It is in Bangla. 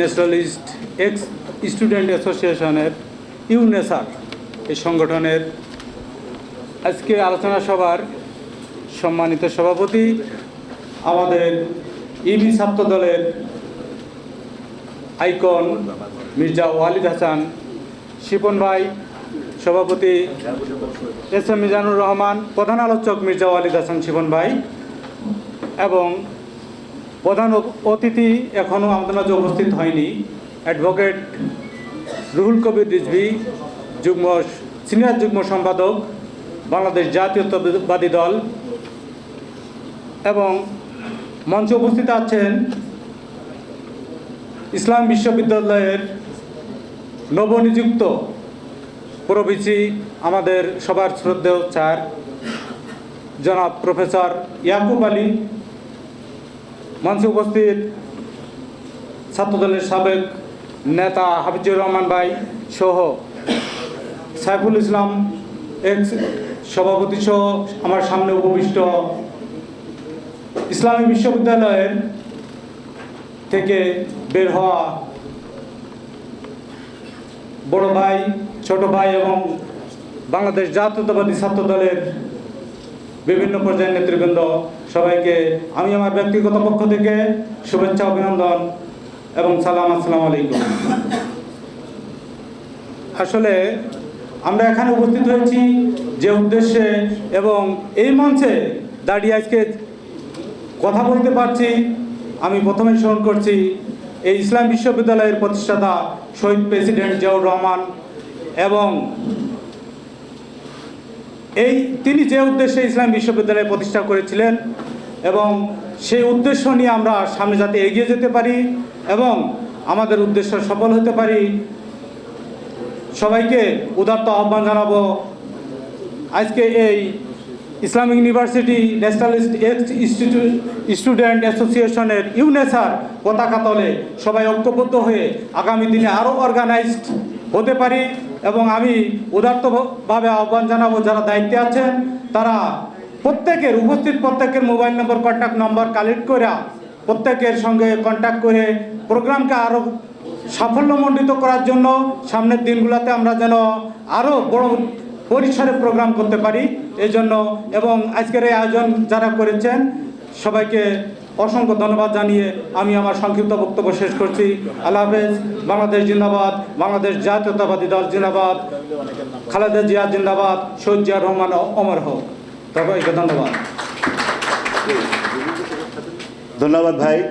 ন্যাশনালিস্ট এক্স স্টুডেন্ট অ্যাসোসিয়েশনের ইউনেসার এই সংগঠনের আজকে আলোচনা সভার সম্মানিত সভাপতি, আমাদের ইবি ছাত্র দলের আইকন মির্জা ওয়ালিদ হাসান, শিপন ভাই, সভাপতি এস এম মিজানুর রহমান, প্রধান আলোচক মির্জা ওয়ালিদ হাসান, শিপন ভাই এবং প্রধান অতিথি এখনও আমাদের মাঝে উপস্থিত হয়নি। অ্যাডভোকেট রুহুল কবির রিজভি, যুগ্ম সিনিয়র যুগ্ম সম্পাদক, বাংলাদেশ জাতীয়তাবাদী দল এবং মঞ্চে উপস্থিত আছেন ইসলাম বিশ্ববিদ্যালয়ের নবনিযুক্ত প্রভিসি আমাদের সবার শ্রদ্ধেয় চার জনাব প্রফেসর ইয়াকুব আলী। মঞ্চে উপস্থিত ছাত্রদলের সাবেক নেতা হাফিজুর রহমান ভাই সহ সাইফুল ইসলাম এক্স সভাপতি সহ আমার সামনে উপবিষ্ট ইসলামী বিশ্ববিদ্যালয়ের থেকে বের হওয়া বড় ভাই, ছোট ভাই এবং বাংলাদেশ জাতীয়তাবাদী ছাত্র দলের বিভিন্ন পর্যায়ের নেতৃবৃন্দ, সবাইকে আমি আমার ব্যক্তিগত পক্ষ থেকে শুভেচ্ছা, অভিনন্দন এবং সালাম, আসসালাম আলাইকুম। আসলে আমরা এখানে উপস্থিত হয়েছি যে উদ্দেশ্যে এবং এই মঞ্চে দাঁড়িয়ে আজকে কথা বলতে পারছি। আমি প্রথমে স্মরণ করছি, এই ইসলাম বিশ্ববিদ্যালয়ের প্রতিষ্ঠাতা শহীদ প্রেসিডেন্ট জিয়াউর রহমান এবং এই তিনি যে উদ্দেশ্যে ইসলাম বিশ্ববিদ্যালয় প্রতিষ্ঠা করেছিলেন এবং সেই উদ্দেশ্য নিয়ে আমরা সামনে যাতে এগিয়ে যেতে পারি এবং আমাদের উদ্দেশ্য সফল হতে পারি, সবাইকে উদার্ত আহ্বান জানাব। আজকে এই Islamic University nationalist ex student অ্যাসোসিয়েশনের ইউনেসার পতাকা তলে সবাই ঐক্যবদ্ধ হয়ে আগামী দিনে আরও অর্গানাইজড হতে পারি এবং আমি উদার্তভাবে আহ্বান জানাব, যারা দায়িত্বে আছেন, তারা প্রত্যেকের, উপস্থিত প্রত্যেকের mobile number contact number collect করে প্রত্যেকের সঙ্গে কন্ট্যাক্ট করে প্রোগ্রামকে আরও সাফল্যমণ্ডিত করার জন্য সামনের দিনগুলোতে আমরা যেন আরও বড় পরিসরে প্রোগ্রাম করতে পারি এই জন্য এবং আজকের এই আয়োজন যারা করেছেন, সবাইকে অসংখ্য ধন্যবাদ জানিয়ে আমি আমার সংক্ষিপ্ত বক্তব্য শেষ করছি। আল্লাহ হাফেজ। বাংলাদেশ জিন্দাবাদ। বাংলাদেশ জাতীয়তাবাদী দল জিন্দাবাদ। খালেদা জিয়া জিন্দাবাদ। সৈয়দ জিয়া রহমান অমর হোক। সবাইকে ধন্যবাদ। ধন্যবাদ ভাই।